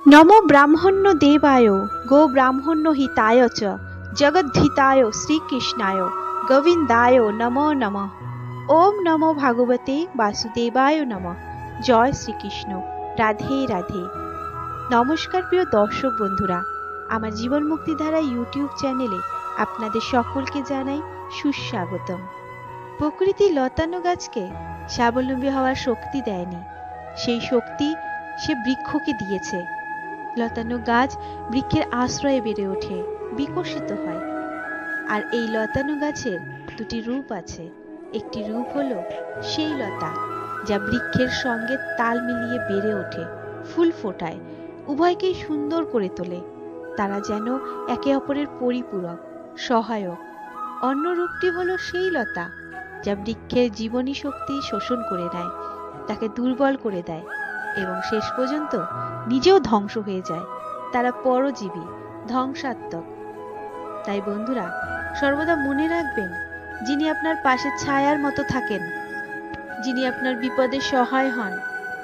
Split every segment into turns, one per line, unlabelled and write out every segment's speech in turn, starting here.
নম ব্রাহ্মণ্য দেবায় গো ব্রাহ্মণ্য হিতায় চ জগদ্ধিতায় শ্রীকৃষ্ণায় গোবিন্দায় নমো নমঃ ওম নমো ভাগবতে বাসুদেবায় নমঃ জয় শ্রীকৃষ্ণ রাধে রাধে নমস্কার প্রিয় দর্শক বন্ধুরা আমার জীবন মুক্তিধারা ইউটিউব চ্যানেলে আপনাদের সকলকে জানাই সুস্বাগতম। প্রকৃতি লতানো গাছকে স্বাবলম্বী হওয়ার শক্তি দেয়নি। সেই শক্তি সে বৃক্ষকে দিয়েছে। লতানো গাছ বৃক্ষের আশ্রয়ে বেড়ে ওঠে, বিকশিত হয়। আর এই লতানো গাছের দুটি রূপ আছে। একটি রূপ হলো সেই লতা যা বৃক্ষের সঙ্গে তাল মিলিয়ে বেড়ে ওঠে, ফুল ফোটায়, উভয়কেই সুন্দর করে তোলে। তারা যেন একে অপরের পরিপূরক, সহায়ক। অন্য রূপটি হলো সেই লতা যা বৃক্ষের জীবনী শক্তি শোষণ করে নেয়, তাকে দুর্বল করে দেয়। এবং শেষ পর্যন্ত নিজেও ধ্বংস হয়ে যায়। তারা পরজীবী, ধ্বংসাত্মক। তাই বন্ধুরা, সর্বদা মনে রাখবেন, যিনি আপনার পাশে ছায়ার মতো থাকেন, যিনি আপনার বিপদে সহায় হন,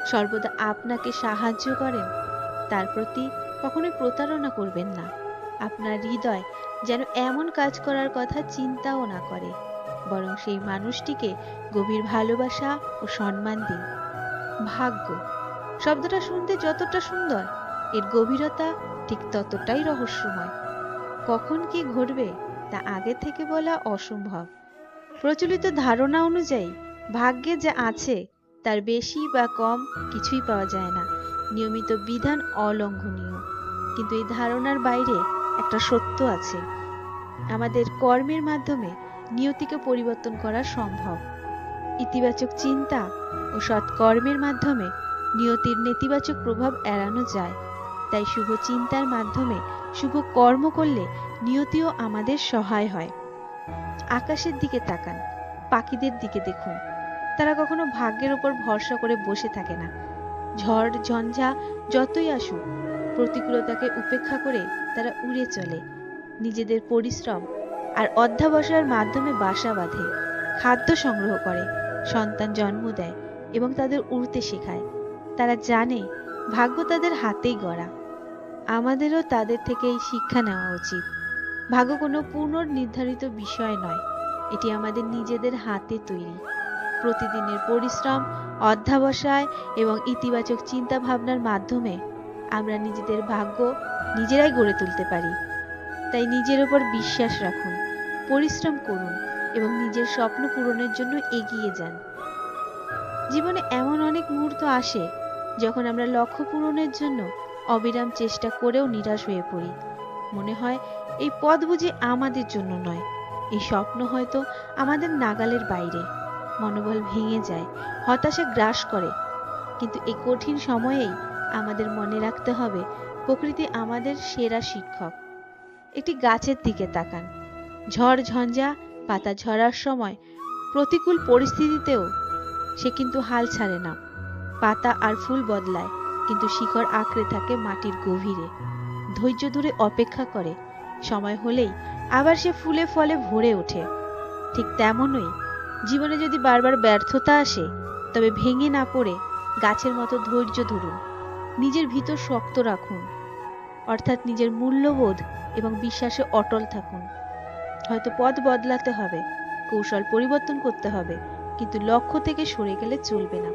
সর্বদা আপনাকে সাহায্য করেন। তার প্রতি কখনোই প্রতারণা করবেন না। আপনার হৃদয় যেন এমন কাজ করার কথা চিন্তাও না করে, বরং সেই মানুষটিকে গভীর ভালোবাসা ও সম্মান দিন। ভাগ্য শব্দটা শুনতে যতটা সুন্দর, এর গভীরতা ঠিক ততটাই রহস্যময়। কখন কি ঘটবে তা আগে থেকে বলা অসম্ভব। প্রচলিত ধারণা অনুযায়ী, ভাগ্যে যা আছে তার বেশি বা কম কিছুই পাওয়া যায় না। নিয়মিত বিধান অলঙ্ঘনীয়। কিন্তু এই ধারণার বাইরে একটা সত্য আছে। আমাদের কর্মের মাধ্যমে নিয়তিকে পরিবর্তন করা সম্ভব। ইতিবাচক চিন্তা ও সৎকর্মের মাধ্যমে নিয়তির নেতিবাচক প্রভাব এড়ানো যায়। তাই শুভ চিন্তার মাধ্যমে শুভ কর্ম করলে নিয়তিও আমাদের সহায় হয়। আকাশের দিকে তাকান, পাখিদের দিকে দেখুন। তারা কখনো ভাগ্যের উপর ভরসা করে বসে থাকে না। ঝড়, ঝঞ্ঝা যতই আসুক, প্রতিকূলতাকে উপেক্ষা করে তারা উড়ে চলে। নিজেদের পরিশ্রম আর অধ্যাবসায়ের মাধ্যমে বাসা বাঁধে, খাদ্য সংগ্রহ করে, সন্তান জন্ম দেয় এবং তাদের উড়তে শেখায়। তারা জানে ভাগ্য তাদের হাতেই গড়া। আমাদেরও তাদের থেকে এই শিক্ষা নেওয়া উচিত। ভাগ্য কোনো পুনর্নির্ধারিত বিষয় নয়, এটি আমাদের নিজেদের হাতে তৈরি। প্রতিদিনের পরিশ্রম, অধ্যাবসায় এবং ইতিবাচক চিন্তা ভাবনার মাধ্যমে আমরা নিজেদের ভাগ্য নিজেরাই গড়ে তুলতে পারি। তাই নিজের উপর বিশ্বাস রাখুন, পরিশ্রম করুন এবং নিজের স্বপ্ন পূরণের জন্য এগিয়ে যান। জীবনে এমন অনেক মুহূর্ত আসে যখন আমরা লক্ষ্য পূরণের জন্য অবিরাম চেষ্টা করেও নিরাশ হয়ে পড়ি। মনে হয় এই পথ বুঝি আমাদের জন্য নয়। এই স্বপ্ন হয়তো আমাদের নাগালের বাইরে। মনোবল ভেঙে যায়, হতাশা গ্রাস করে। কিন্তু এই কঠিন সময়েই আমাদের মনে রাখতে হবে, প্রকৃতি আমাদের সেরা শিক্ষক। একটি গাছের দিকে তাকান। ঝড় ঝঞ্ঝা, পাতা ঝরার সময় প্রতিকূল পরিস্থিতিতেও সে কিন্তু হাল ছাড়ে না। পাতা আর ফুল বদলায়, কিন্তু শিকড় আঁকড়ে থাকে মাটির গভীরে। ধৈর্য ধরে অপেক্ষা করে, সময় হলেই আবার সে ফুলে ফলে ভরে ওঠে। ঠিক তেমনই, জীবনে যদি বারবার ব্যর্থতা আসে, তবে ভেঙে না পড়ে গাছের মতো ধৈর্য ধরুন, নিজের ভিতর শক্ত রাখুন, অর্থাৎ নিজের মূল্যবোধ এবং বিশ্বাসে অটল থাকুন। হয়তো পথ বদলাতে হবে, কৌশল পরিবর্তন করতে হবে, কিন্তু লক্ষ্য থেকে সরে গেলে চলবে না।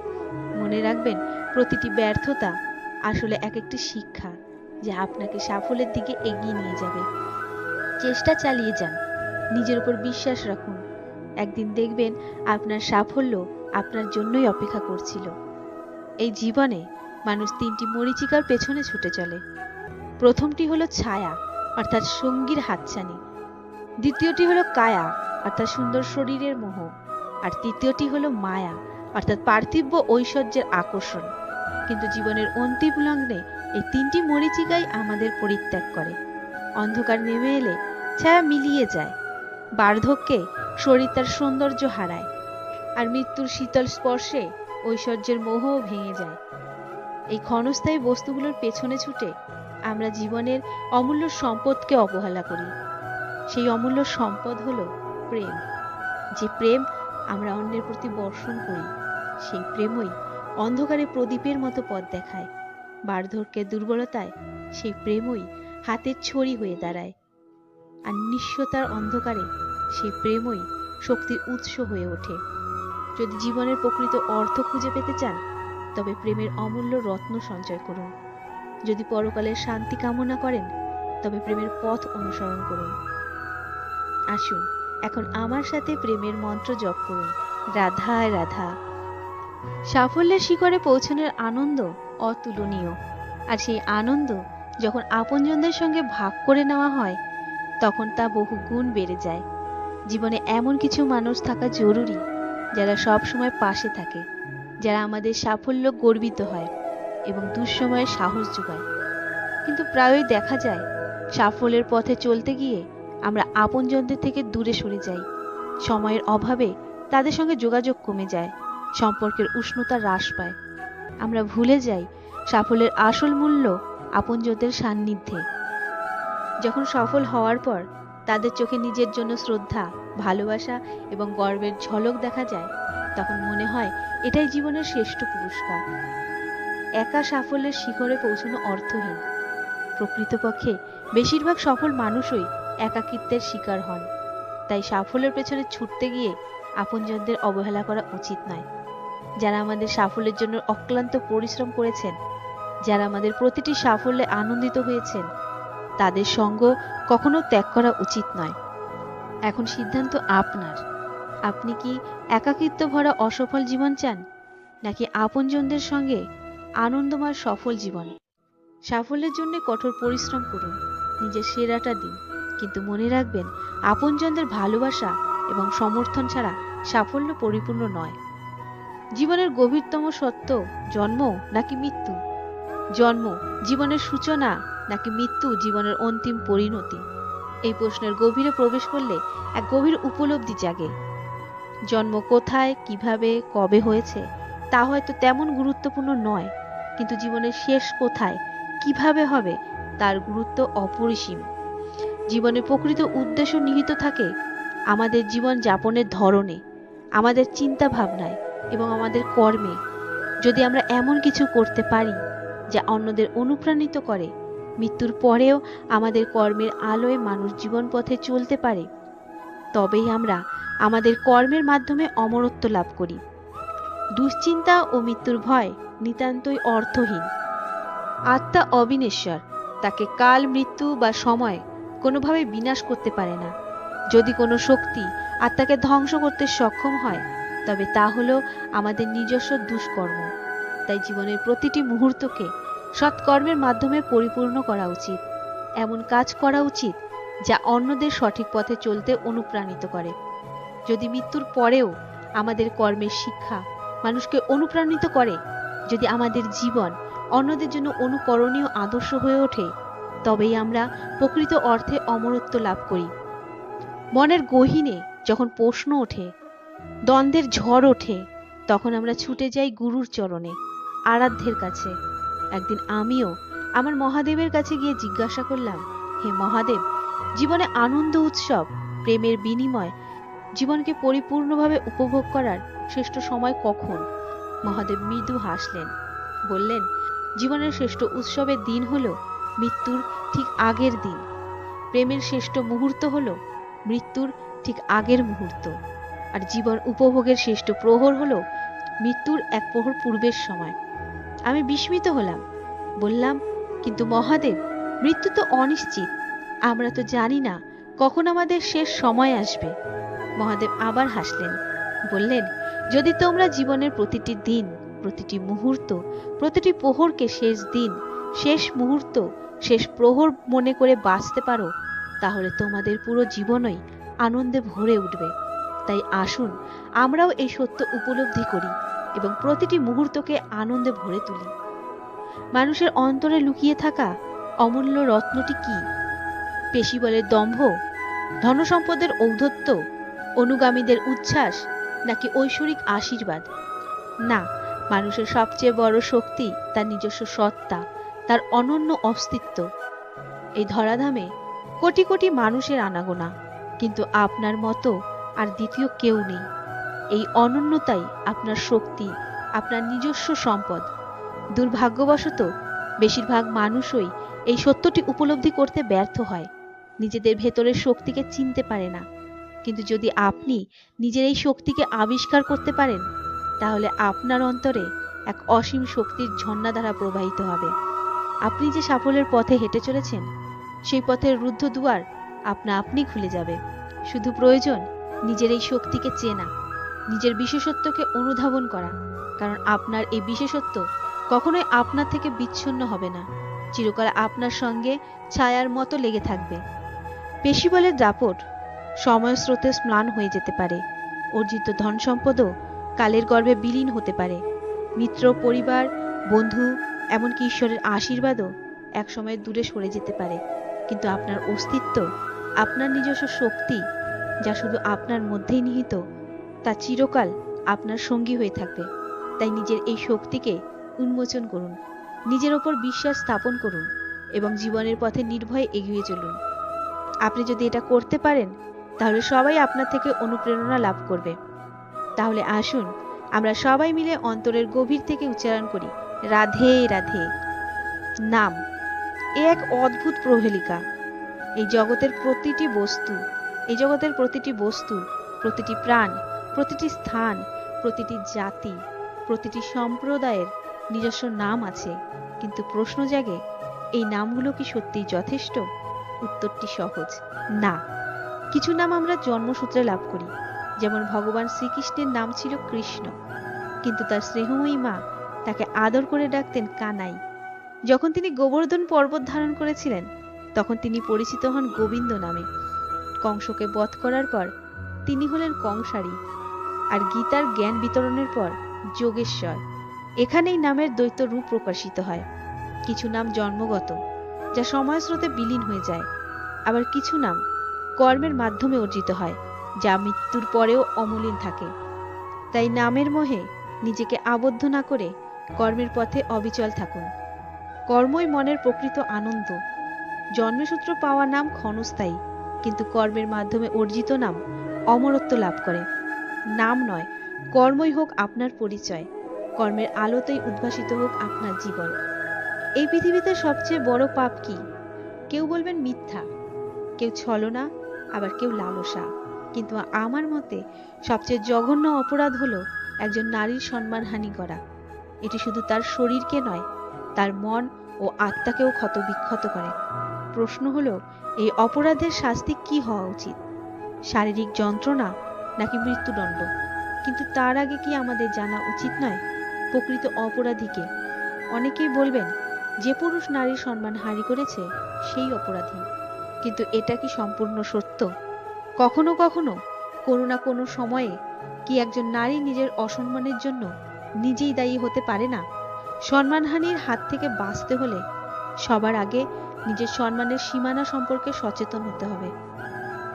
মনে রাখবেন, প্রতিটি ব্যর্থতা আসলে এক একটি শিক্ষা যা আপনাকে সাফল্যের দিকে এগিয়ে নিয়ে যাবে। চেষ্টা চালিয়ে যান, নিজের উপর বিশ্বাস রাখুন। একদিন দেখবেন আপনার সাফল্য আপনার জন্যই অপেক্ষা করছিল। এই জীবনে মানুষ তিনটি মরিচিকার পেছনে ছুটে চলে। প্রথমটি হলো ছায়া, অর্থাৎ সঙ্গীর হাতছানি। দ্বিতীয়টি হলো কায়া, অর্থাৎ সুন্দর শরীরের মোহ। আর তৃতীয়টি হলো মায়া অর্থাৎ পার্থিব্য ঐশ্বর্যের আকর্ষণ। কিন্তু জীবনের অন্তিম লগ্নে এই তিনটি মরিচিকাই আমাদের পরিত্যাগ করে। অন্ধকার নেমে এলে ছায়া মিলিয়ে যায়। বার্ধক্যে শরীর তার সৌন্দর্য হারায়। আর মৃত্যুর শীতল স্পর্শে ঐশ্বর্যের মোহও ভেঙে যায়। এই ক্ষণস্থায়ী বস্তুগুলোর পেছনে ছুটে আমরা জীবনের অমূল্য সম্পদকে অবহেলা করি। সেই অমূল্য সম্পদ হলো প্রেম। যে প্রেম আমরা অন্যের প্রতি বর্ষণ করি। সেই প্রেমই অন্ধকারে প্রদীপের মতো পথ দেখায়। বার্ধক্যের দুর্বলতায় সেই প্রেমই হাতের ছড়ি হয়ে দাঁড়ায়। আর নিঃস্বতার অন্ধকারে সেই প্রেমই শক্তির উৎস হয়ে ওঠে। যদি জীবনের প্রকৃত অর্থ খুঁজে পেতে চান, তবে প্রেমের অমূল্য রত্ন সঞ্চয় করুন। যদি পরকালের শান্তি কামনা করেন, তবে প্রেমের পথ অনুসরণ করুন। আসুন এখন আমার সাথে প্রেমের মন্ত্র জপ করুন। রাধা রাধা। সাফল্যের শিখরে পৌঁছানোর আনন্দ অতুলনীয়। আর সেই আনন্দ যখন আপনজনদের সঙ্গে ভাগ করে নেওয়া হয়, তখন তা বহু গুণ বেড়ে যায়। জীবনে এমন কিছু মানুষ থাকা জরুরি যারা সব সময় পাশে থাকে, যারা আমাদের সাফল্য গর্বিত হয় এবং দুঃসময়ে সাহস যোগায়। কিন্তু প্রায়ই দেখা যায়, সাফল্যের পথে চলতে গিয়ে আমরা আপনজনদের থেকে দূরে সরে যাই। সময়ের অভাবে তাদের সঙ্গে যোগাযোগ কমে যায়, সম্পর্কের উষ্ণতা হ্রাস পায়। আমরা ভুলে যাই সাফল্যের আসল মূল্য আপনজনদের সান্নিধ্যে। যখন সফল হওয়ার পর তাদের চোখে নিজের জন্য শ্রদ্ধা, ভালোবাসা এবং গর্বের ঝলক দেখা যায়, তখন মনে হয় এটাই জীবনের শ্রেষ্ঠ পুরস্কার। একা সাফল্যের শিখরে পৌঁছানো অর্থহীন। প্রকৃতপক্ষে বেশিরভাগ সফল মানুষই একাকিত্বের শিকার হন। তাই সাফল্যের পেছনে ছুটতে গিয়ে আপনজনদের অবহেলা করা উচিত নয়। যারা আমাদের সাফল্যের জন্য অক্লান্ত পরিশ্রম করেছেন, যারা আমাদের প্রতিটি সাফল্যে আনন্দিত হয়েছেন, তাদের সঙ্গ কখনো ত্যাগ করা উচিত নয়। এখন সিদ্ধান্ত আপনার। আপনি কি একাকিত্ব ভরা অসফল জীবন চান, নাকি আপনজনদের সঙ্গে আনন্দময় সফল জীবন? সাফল্যের জন্য কঠোর পরিশ্রম করুন, নিজের সেরাটা দিন। কিন্তু মনে রাখবেন, আপনজনদের ভালোবাসা এবং সমর্থন ছাড়া সাফল্য পরিপূর্ণ নয়। জীবনের গভীরতম সত্য, জন্ম নাকি মৃত্যু? জন্ম জীবনের সূচনা নাকি মৃত্যু জীবনের অন্তিম পরিণতি? এই প্রশ্নের গভীরে প্রবেশ করলে এক গভীর উপলব্ধি জাগে। জন্ম কোথায়, কীভাবে, কবে হয়েছে, তা হয়তো তেমন গুরুত্বপূর্ণ নয়, কিন্তু জীবনের শেষ কোথায়, কীভাবে হবে, তার গুরুত্ব অপরিসীম। জীবনের প্রকৃত উদ্দেশ্য নিহিত থাকে, আমাদের জীবন যাপনের ধরনে, আমাদের চিন্তা ভাবনায় এবং আমাদের কর্মে। যদি আমরা এমন কিছু করতে পারি যা অন্যদের অনুপ্রাণিত করে, মৃত্যুর পরেও আমাদের কর্মের আলোয় মানুষ জীবন পথে চলতে পারে, তবেই আমরা আমাদের কর্মের মাধ্যমে অমরত্ব লাভ করি। দুশ্চিন্তা ও মৃত্যুর ভয় নিতান্তই অর্থহীন। আত্মা অবিনেশ্বর, তাকে কাল মৃত্যু বা সময় কোনোভাবে বিনাশ করতে পারে না। যদি কোনো শক্তি আত্মাকে ধ্বংস করতে সক্ষম হয়, তবে তা হলো আমাদের নিজস্ব দুষ্কর্ম। তাই জীবনের প্রতিটি মুহূর্তকে সৎকর্মের মাধ্যমে পরিপূর্ণ করা উচিত। এমন কাজ করা উচিত যা অন্যদের সঠিক পথে চলতে অনুপ্রাণিত করে। যদি মৃত্যুর পরেও আমাদের কর্মের শিক্ষা মানুষকে অনুপ্রাণিত করে, যদি আমাদের জীবন অন্যদের জন্য অনুকরণীয় আদর্শ হয়ে ওঠে তবেই আমরা প্রকৃত অর্থে অমরত্ব লাভ করি। মনের গহীনে যখন প্রশ্ন ওঠে, দ্বন্দ্বের ঝড় ওঠে, তখন আমরা ছুটে যাই গুরুর চরণে, আরাধ্যের কাছে। একদিন আমিও আমার মহাদেবের কাছে গিয়ে জিজ্ঞাসা করলাম, হে মহাদেব, জীবনে আনন্দ উৎসব, প্রেমের বিনিময়, জীবনকে পরিপূর্ণভাবে উপভোগ করার শ্রেষ্ঠ সময় কখন? মহাদেব মৃদু হাসলেন, বললেন, জীবনের শ্রেষ্ঠ উৎসবের দিন হলো মৃত্যুর ঠিক আগের দিন। প্রেমের শ্রেষ্ঠ মুহূর্ত হলো মৃত্যুর ঠিক আগের মুহূর্ত। আর জীবন উপভোগের শ্রেষ্ঠ প্রহর হল মৃত্যুর এক প্রহর পূর্বের সময়। আমি বিস্মিত হলাম। বললাম, কিন্তু মহাদেব, মৃত্যু তো অনিশ্চিত। আমরা তো জানি না কখন আমাদের শেষ সময় আসবে। মহাদেব আবার হাসলেন। বললেন, যদি তোমরা জীবনের প্রতিটি দিন, প্রতিটি মুহূর্ত, প্রতিটি প্রহরকে শেষ দিন, শেষ মুহূর্ত শেষ প্রহর মনে করে বাঁচতে পারো, তাহলে তোমাদের পুরো জীবনই আনন্দে ভরে উঠবে। তাই আসুন, আমরাও এই সত্য উপলব্ধি করি এবং প্রতিটি মুহূর্তকে আনন্দে ভরে তুলি। মানুষের অন্তরে লুকিয়ে থাকা অমূল্য রত্নটি কি? পেশি বলে দম্ভ, ধনসম্পদের ঔদ্ধত্য, অনুগামীদের উচ্ছ্বাস, নাকি ঐশ্বরিক আশীর্বাদ? না, মানুষের সবচেয়ে বড় শক্তি তার নিজস্ব সত্তা। তার অনন্য অস্তিত্ব। এই ধরাধামে কোটি কোটি মানুষের আনাগোনা, কিন্তু আপনার মতো আর দ্বিতীয় কেউ নেই। এই অনন্যতাই আপনার শক্তি, আপনার নিজস্ব সম্পদ। দুর্ভাগ্যবশত, বেশিরভাগ মানুষই এই সত্যটি উপলব্ধি করতে ব্যর্থ হয়। নিজেদের ভেতরের শক্তিকে চিনতে পারে না। কিন্তু যদি আপনি নিজের এই শক্তিকে আবিষ্কার করতে পারেন, তাহলে আপনার অন্তরে এক অসীম শক্তির ঝর্ণাধারা প্রবাহিত হবে। আপনি যে সাফল্যের পথে হেঁটে চলেছেন, সেই পথের রুদ্ধ দুয়ার আপনা আপনি খুলে যাবে। শুধু প্রয়োজন নিজের এই শক্তিকে চেনা, নিজের বিশেষত্বকে অনুধাবন করা, কারণ আপনার এই বিশেষত্ব কখনোই আপনার থেকে বিচ্ছিন্ন হবে না। চিরকাল আপনার সঙ্গে ছায়ার মতো লেগে থাকবে। পেশিবলের দাপট সময় স্রোতে স্ম্লান হয়ে যেতে পারে। অর্জিত ধন সম্পদও কালের গর্ভে বিলীন হতে পারে। মিত্র, পরিবার, বন্ধু এমনকি ঈশ্বরের আশীর্বাদও একসময় দূরে সরে যেতে পারে। কিন্তু আপনার অস্তিত্ব, আপনার নিজস্ব শক্তি, যা শুধু আপনার মধ্যেই নিহিত, তা চিরকাল আপনার সঙ্গী হয়ে থাকবে। তাই নিজের এই শক্তিকে উন্মোচন করুন, নিজের ওপর বিশ্বাস স্থাপন করুন এবং জীবনের পথে নির্ভয়ে এগিয়ে চলুন। আপনি যদি এটা করতে পারেন, তাহলে সবাই আপনার থেকে অনুপ্রেরণা লাভ করবে। তাহলে আসুন, আমরা সবাই মিলে অন্তরের গভীর থেকে উচ্চারণ করি। রাধে রাধে। নাম, এ এক অদ্ভুত প্রহেলিকা। এই জগতের প্রতিটি বস্তু, এই জগতের প্রতিটি বস্তু, প্রতিটি প্রাণ, প্রতিটি স্থান, প্রতিটি জাতি, প্রতিটি সম্প্রদায়ের নিজস্ব নাম আছে। কিন্তু প্রশ্ন জাগে, এই নামগুলো কি সত্যিই যথেষ্ট? উত্তরটি সহজ, না। কিছু নাম আমরা জন্মসূত্রে লাভ করি, যেমন ভগবান শ্রীকৃষ্ণের নাম ছিল কৃষ্ণ। কিন্তু তার স্নেহময়ী মা তাকে আদর করে ডাকতেন কানাই। যখন তিনি গোবর্ধন পর্বত ধারণ করেছিলেন, তখন তিনি পরিচিত হন গোবিন্দ নামে। কংসকে বধ করার পর তিনি হলেন কংসারী আর গীতার জ্ঞান বিতরণের পর যোগেশ্বর। এখানেই নামের দ্বৈত রূপ প্রকাশিত হয়। কিছু নাম জন্মগত, যা সময় স্রোতে বিলীন হয়ে যায়। আবার কিছু নাম কর্মের মাধ্যমে অর্জিত হয়, যা মৃত্যুর পরেও অমলিন থাকে। তাই নামের মোহে নিজেকে আবদ্ধ না করে কর্মের পথে অবিচল থাকুন। কর্মই মনের প্রকৃত আনন্দ। জন্মসূত্র পাওয়া নাম ক্ষণস্থায়ী, কিন্তু কর্মের মাধ্যমে অর্জিত নাম অমরত্ব লাভ করে। নাম নয়, কর্মই হোক আপনার পরিচয়। কর্মের আলোতেই উদ্ভাসিত হোক আপনার জীবন। এই পৃথিবীতে সবচেয়ে বড় পাপ কি? কেউ বলবেন মিথ্যা, কেউ ছলনা, আবার কেউ লালসা। কিন্তু আমার মতে সবচেয়ে জঘন্য অপরাধ হলো একজন নারীর সম্মানহানি করা। এটি শুধু তার শরীরকে নয়, তার মন ও আত্মাকেও ক্ষত বিক্ষত করে। প্রশ্ন হলো, এই অপরাধের শাস্তি কি হওয়া উচিত? শারীরিক যন্ত্রণা নাকি মৃত্যুদণ্ড? কিন্তু তার আগে কি আমাদের জানা উচিত নয়? প্রকৃত অপরাধীকে। অনেকেই বলবেন, যে পুরুষ নারীর সম্মান হারি করেছে, সেই অপরাধী। কিন্তু এটা কি সম্পূর্ণ সত্য? কখনো কখনো কোনো না কোনো সময়ে কি একজন নারী নিজের অসম্মানের জন্য নিজেই দায়ী হতে পারে না। সম্মানহানির হাত থেকে বাঁচতে হলে সবার আগে নিজের সম্মানের সীমানা সম্পর্কে সচেতন হতে হবে।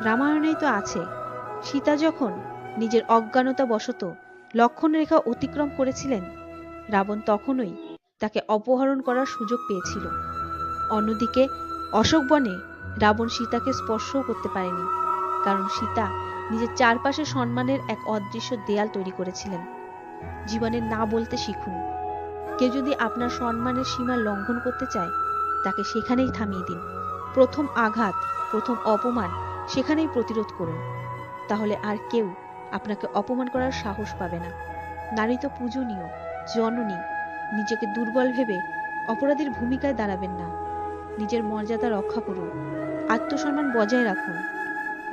রামায়ণেই তো আছে, সীতা যখন নিজের অজ্ঞানতা বশত লক্ষণ রেখা অতিক্রম করেছিলেন, রাবণ তখনই তাকে অপহরণ করার সুযোগ পেয়েছিল। অন্যদিকে অশোক বনে রাবণ সীতাকে স্পর্শও করতে পারেনি, কারণ সীতা নিজের চারপাশে সম্মানের এক অদৃশ্য দেয়াল তৈরি করেছিলেন। জীবনে না বলতে শিখুন। কেউ যদি আপনার সম্মানের সীমা লঙ্ঘন করতে চায়, তাকে সেখানেই থামিয়ে দিন। প্রথম আঘাত, প্রথম অপমান, সেখানেই প্রতিরোধ করুন। তাহলে আর কেউ আপনাকে অপমান করার সাহস পাবে না। নারী তো পূজনীয়, জননী, নিজেকে দুর্বল ভেবে অপরাধীর ভূমিকায় দাঁড়াবেন না। নিজের মর্যাদা রক্ষা করুন। আত্মসম্মান বজায় রাখুন।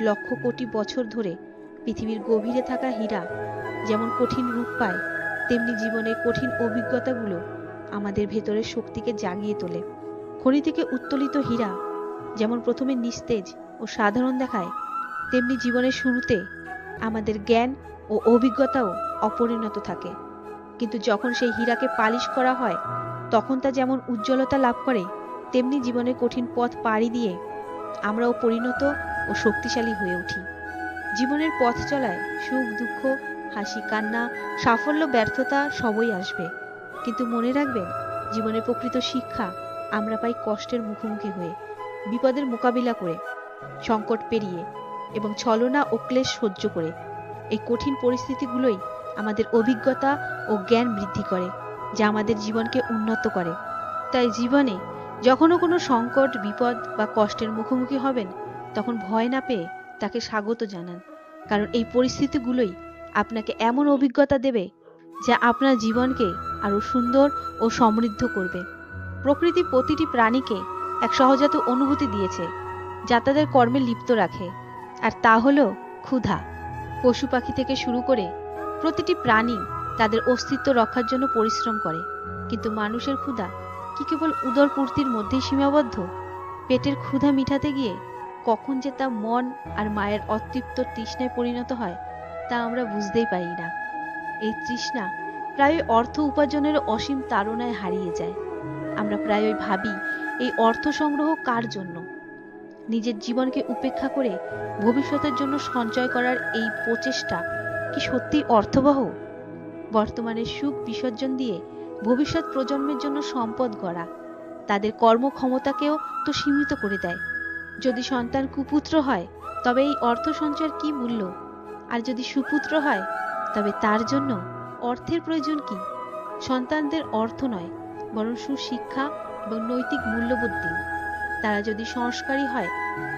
লক্ষ কোটি বছর ধরে পৃথিবীর গভীরে থাকা হীরা যেমন কঠিন রূপ পায় তেমনি জীবনের কঠিন অভিজ্ঞতাগুলো আমাদের ভেতরের শক্তিকে জাগিয়ে তোলে। খনি থেকে উত্তোলিত হীরা যেমন প্রথমে নিস্তেজ ও সাধারণ দেখায়, তেমনি জীবনের শুরুতে আমাদের জ্ঞান ও অভিজ্ঞতাও অপরিণত থাকে। কিন্তু যখন সেই হীরাকে পালিশ করা হয়, তখন তা যেমন উজ্জ্বলতা লাভ করে, তেমনি জীবনের কঠিন পথ পাড়ি দিয়ে আমরাও পরিণত ও শক্তিশালী হয়ে উঠি। জীবনের পথ চলায় সুখ, দুঃখ হাসি, কান্না, সাফল্য, ব্যর্থতা সবই আসবে। কিন্তু মনে রাখবেন জীবনের প্রকৃত শিক্ষা আমরা পাই কষ্টের মুখোমুখি হয়ে, বিপদের মোকাবিলা করে, সংকট পেরিয়ে এবং ছলনা ও ক্লেশ সহ্য করে। এই কঠিন পরিস্থিতিগুলোই আমাদের অভিজ্ঞতা ও জ্ঞান বৃদ্ধি করে, যা আমাদের জীবনকে উন্নত করে। তাই জীবনে যখনও কোনো সংকট, বিপদ বা কষ্টের মুখোমুখি হবেন, তখন ভয় না পেয়ে তাকে স্বাগত জানান। কারণ এই পরিস্থিতিগুলোই আপনাকে এমন অভিজ্ঞতা দেবে যা আপনার জীবনকে আরও সুন্দর ও সমৃদ্ধ করবে। প্রকৃতি প্রতিটি প্রাণীকে এক সহজাত অনুভূতি দিয়েছে, যা তাদের কর্মে লিপ্ত রাখে। আর তা হলো ক্ষুধা। পশু পাখি থেকে শুরু করে প্রতিটি প্রাণী তাদের অস্তিত্ব রক্ষার জন্য পরিশ্রম করে। কিন্তু মানুষের ক্ষুধা কি কেবল উদর পূর্তির মধ্যেই সীমাবদ্ধ? পেটের ক্ষুধা মিটাতে গিয়ে কখন যে তা মন আর মায়ের অতৃপ্ত তৃষ্ণায় পরিণত হয় তা আমরা বুঝতেই পারি না। এই তৃষ্ণা প্রায় অর্থ উপার্জনের অসীম তাড়নায় হারিয়ে যায়। আমরা প্রায়ই ভাবি, এই অর্থ সংগ্রহ কার জন্য? নিজের জীবনকে উপেক্ষা করে ভবিষ্যতের জন্য সঞ্চয় করার এই প্রচেষ্টা কি সত্যি অর্থবহ? বর্তমানে সুখ বিসর্জন দিয়ে ভবিষ্যৎ প্রজন্মের জন্য সম্পদ গড়া, তাদের কর্মক্ষমতাকেও তো সীমিত করে দেয়। যদি সন্তান কুপুত্র হয়, তবে এই অর্থ সঞ্চয়ের কি মূল্য? আর যদি সুপুত্র হয়, তবে তার জন্য অর্থের প্রয়োজন কি? সন্তানদের অর্থ নয়, বরং সুশিক্ষা এবং নৈতিক মূল্যবোধ দিন। তারা যদি সংস্কারী হয়,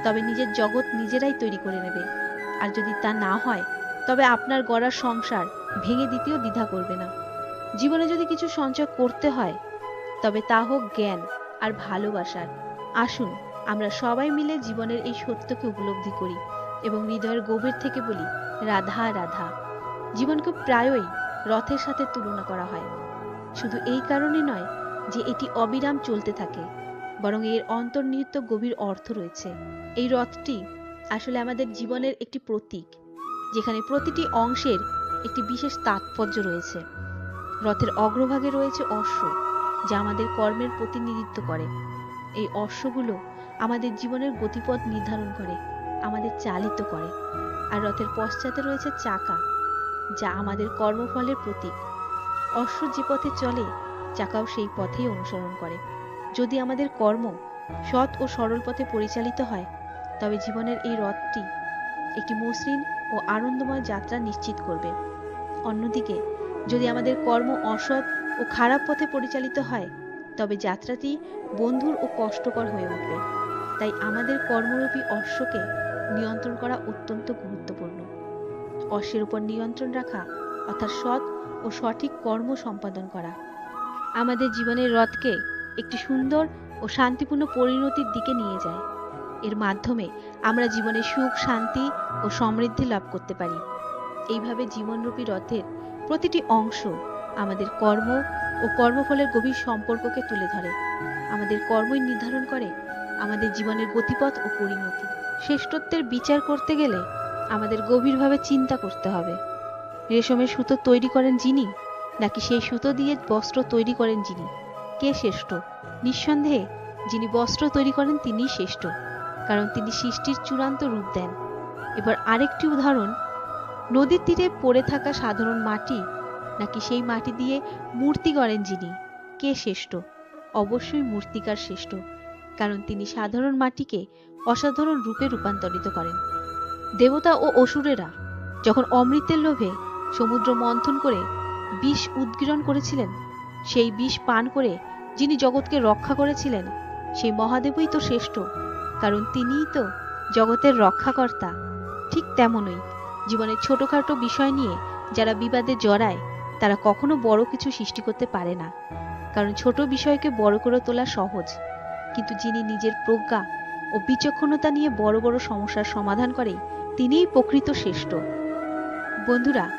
তবে নিজের জগৎ নিজেরাই তৈরি করে নেবে। আর যদি তা না হয়, তবে আপনার গড়া সংসার ভেঙে দিতেও দ্বিধা করবে না। জীবনে যদি কিছু সঞ্চয় করতে হয়, তবে তা হোক জ্ঞান আর ভালোবাসার। আসুন, আমরা সবাই মিলে জীবনের এই সত্যকে উপলব্ধি করি। এবং হৃদয়ের গভীর থেকে বলি, রাধা রাধা। জীবনকে প্রায়ই রথের সাথে তুলনা করা হয়। শুধু এই কারণে নয় যে এটি অবিরাম চলতে থাকে, বরং এর অন্তর্নিহিত গভীর অর্থ রয়েছে। এই রথটি আসলে আমাদের জীবনের একটি প্রতীক, যেখানে প্রতিটি অংশের একটি বিশেষ তাৎপর্য রয়েছে। রথের অগ্রভাগে রয়েছে অশ্ব, যা আমাদের কর্মের প্রতিনিধিত্ব করে। এই অশ্বগুলো আমাদের জীবনের গতিপথ নির্ধারণ করে। আমাদের চালিত করে। আর রথের পশ্চাতে রয়েছে চাকা, যা আমাদের কর্মফলের প্রতীক। অশ্ব যে পথে চলে, চাকাও সেই পথেই অনুসরণ করে। যদি আমাদের কর্ম সৎ ও সরল পথে পরিচালিত হয়, তবে জীবনের এই রথটি একটি মসৃণ ও আনন্দময় যাত্রা নিশ্চিত করবে। অন্যদিকে, যদি আমাদের কর্ম অসৎ ও খারাপ পথে পরিচালিত হয়, তবে যাত্রাটি বন্ধুর ও কষ্টকর হয়ে উঠবে। তাই আমাদের কর্মরূপী অশ্বকে নিয়ন্ত্রণ করা অত্যন্ত গুরুত্বপূর্ণ। অশ্বের উপর নিয়ন্ত্রণ রাখা অর্থাৎ সৎ ও সঠিক কর্ম সম্পাদন করা। আমাদের জীবনের রথকে একটি সুন্দর ও শান্তিপূর্ণ পরিণতির দিকে নিয়ে যায়। এর মাধ্যমে আমরা জীবনে সুখ, শান্তি ও সমৃদ্ধি লাভ করতে পারি। এইভাবে জীবনরূপী রথের প্রতিটি অংশ আমাদের কর্ম ও কর্মফলের গভীর সম্পর্ককে তুলে ধরে। আমাদের কর্মই নির্ধারণ করে আমাদের জীবনের গতিপথ ও পরিণতি। শ্রেষ্ঠত্বের বিচার করতে গেলে আমাদের গভীরভাবে চিন্তা করতে হবে। রেশমের সুতো তৈরি করেন যিনি, নাকি সেই সুতো দিয়ে বস্ত্র তৈরি করেন যিনি? কে শ্রেষ্ঠ? নিঃসন্দেহে, যিনি বস্ত্র তৈরি করেন তিনি শ্রেষ্ঠ, কারণ তিনি সৃষ্টির চূড়ান্ত রূপ দেন। এবার আরেকটি উদাহরণ, নদীর তীরে পড়ে থাকা সাধারণ মাটি, নাকি সেই মাটি দিয়ে মূর্তি গড়েন যিনি? কে শ্রেষ্ঠ? অবশ্যই মূর্তিকার শ্রেষ্ঠ। কারণ তিনি সাধারণ মাটিকে অসাধারণ রূপে রূপান্তরিত করেন। দেবতা ও অসুরেরা যখন অমৃতের লোভে সমুদ্র মন্থন করে বিষ উদ্গীরণ করেছিলেন, সেই বিষ পান করে যিনি জগৎকে রক্ষা করেছিলেন, সেই মহাদেবই তো শ্রেষ্ঠ, কারণ তিনিই তো জগতের রক্ষাকর্তা। ঠিক তেমনই জীবনের ছোটখাটো বিষয় নিয়ে যারা বিবাদে জড়ায়, তারা কখনো বড় কিছু সৃষ্টি করতে পারে না, কারণ ছোট বিষয়কে বড় করে তোলা সহজ। কিন্তু যিনি নিজের প্রজ্ঞা ও বিচক্ষণতা নিয়ে বড় বড় সমস্যার সমাধান করে, তিনিই প্রকৃত শ্রেষ্ঠ। বন্ধুরা,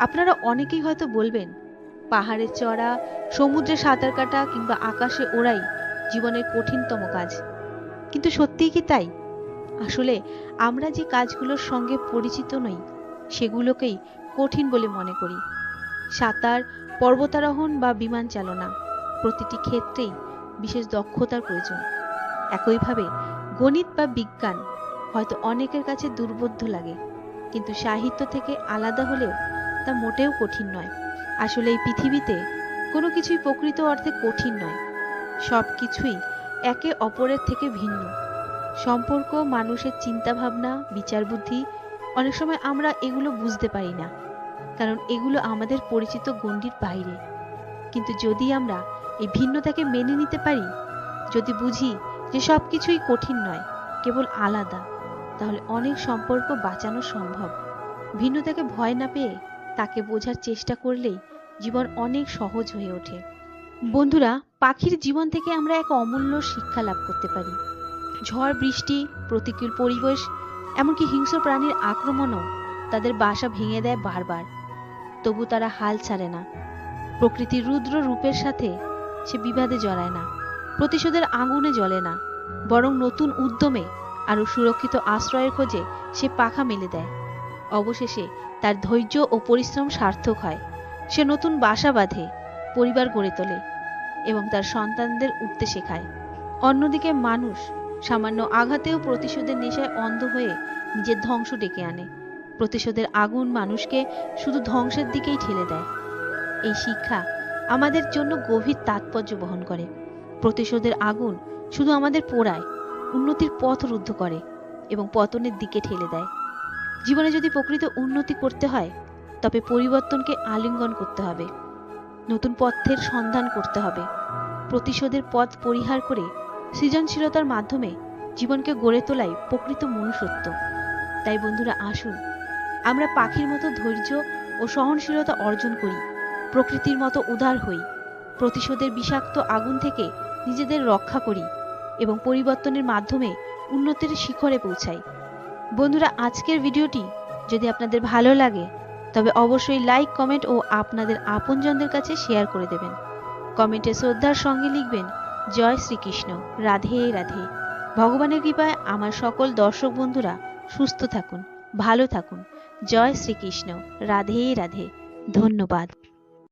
আপনারা অনেকেই হয়তো বলবেন পাহাড়ে চড়া, সমুদ্রে সাঁতার কাটা কিংবা আকাশে ওড়াই জীবনের কঠিনতম কাজ। কিন্তু সত্যিই কি তাই? আসলে আমরা যে কাজগুলোর সঙ্গে পরিচিত নই, সেগুলোকেই কঠিন বলে মনে করি। সাঁতার, পর্বতারোহণ বা বিমান চালনা প্রতিটি ক্ষেত্রেই বিশেষ দক্ষতার প্রয়োজন। একইভাবে গণিত বা বিজ্ঞান হয়তো অনেকের কাছে দুর্বোধ্য লাগে, কিন্তু সাহিত্য থেকে আলাদা হলেও তা মোটেও কঠিন নয়। আসলে এই পৃথিবীতে কোনো কিছুই প্রকৃত অর্থে কঠিন নয়। সব কিছুই একে অপরের থেকে ভিন্ন। সম্পর্ক, মানুষের চিন্তা ভাবনা বিচার বুদ্ধি অনেক সময় আমরা এগুলো বুঝতে পারি না, কারণ এগুলো আমাদের পরিচিত গণ্ডির বাইরে। কিন্তু যদি আমরা এই ভিন্নতাকে মেনে নিতে পারি? যদি বুঝি যে সব কিছুই কঠিন নয়, কেবল আলাদা, তাহলে অনেক সম্পর্ক বাঁচানো সম্ভব। ভিন্নতাকে ভয় না পেয়ে তাকে বোঝার চেষ্টা করলেই জীবন অনেক সহজ হয়ে ওঠে। বন্ধুরা, পাখির জীবন থেকে আমরা এক অমূল্য শিক্ষা লাভ করতে পারি। ঝড়, বৃষ্টি, প্রতিকূল পরিবেশ, এমনকি হিংস্র প্রাণীর আক্রমণও তাদের বাসা ভেঙে দেয় বারবার। তবু তারা হাল ছাড়ে না। প্রকৃতির রুদ্র রূপের সাথে সে বিবাদে জড়ায় না, প্রতিশোধের আগুনে জ্বলে না, বরং নতুন উদ্যমে আরও সুরক্ষিত আশ্রয়ের খোঁজে সে পাখা মেলে দেয়। অবশেষে তার ধৈর্য ও পরিশ্রম সার্থক হয়। সে নতুন বাসা বাঁধে, পরিবার গড়ে তোলে এবং তার সন্তানদের উঠতে শেখায়। অন্যদিকে মানুষ সামান্য আঘাতেও প্রতিশোধের নেশায় অন্ধ হয়ে নিজের ধ্বংস ডেকে আনে। প্রতিশোধের আগুন মানুষকে শুধু ধ্বংসের দিকেই ঠেলে দেয়। এই শিক্ষা আমাদের জন্য গভীর তাৎপর্য বহন করে। প্রতিশোধের আগুন শুধু আমাদের পোড়ায়, উন্নতির পথ রুদ্ধ করে এবং পতনের দিকে ঠেলে দেয়। জীবনে যদি প্রকৃত উন্নতি করতে হয়, তবে পরিবর্তনকে আলিঙ্গন করতে হবে। নতুন পথের সন্ধান করতে হবে। প্রতিশোধের পথ পরিহার করে সৃজনশীলতার মাধ্যমে জীবনকে গড়ে তোলাই প্রকৃত মনুষ্যত্ব। তাই বন্ধুরা, আসুন আমরা পাখির মতো ধৈর্য ও সহনশীলতা অর্জন করি। প্রকৃতির মতো উদার হই, প্রতিশোধের বিষাক্ত আগুন থেকে নিজেদের রক্ষা করি এবং পরিবর্তনের মাধ্যমে উন্নতির শিখরে পৌঁছাই। বন্ধুরা, আজকের ভিডিওটি যদি আপনাদের ভালো লাগে, তবে অবশ্যই লাইক, কমেন্ট ও আপনাদের আপনজনদের কাছে শেয়ার করে দেবেন। কমেন্টে শ্রদ্ধার সঙ্গে লিখবেন, জয় শ্রীকৃষ্ণ, রাধে রাধে। ভগবানের কৃপায় আমার সকল দর্শক বন্ধুরা সুস্থ থাকুন, ভালো থাকুন। জয় শ্রীকৃষ্ণ, রাধে রাধে। ধন্যবাদ।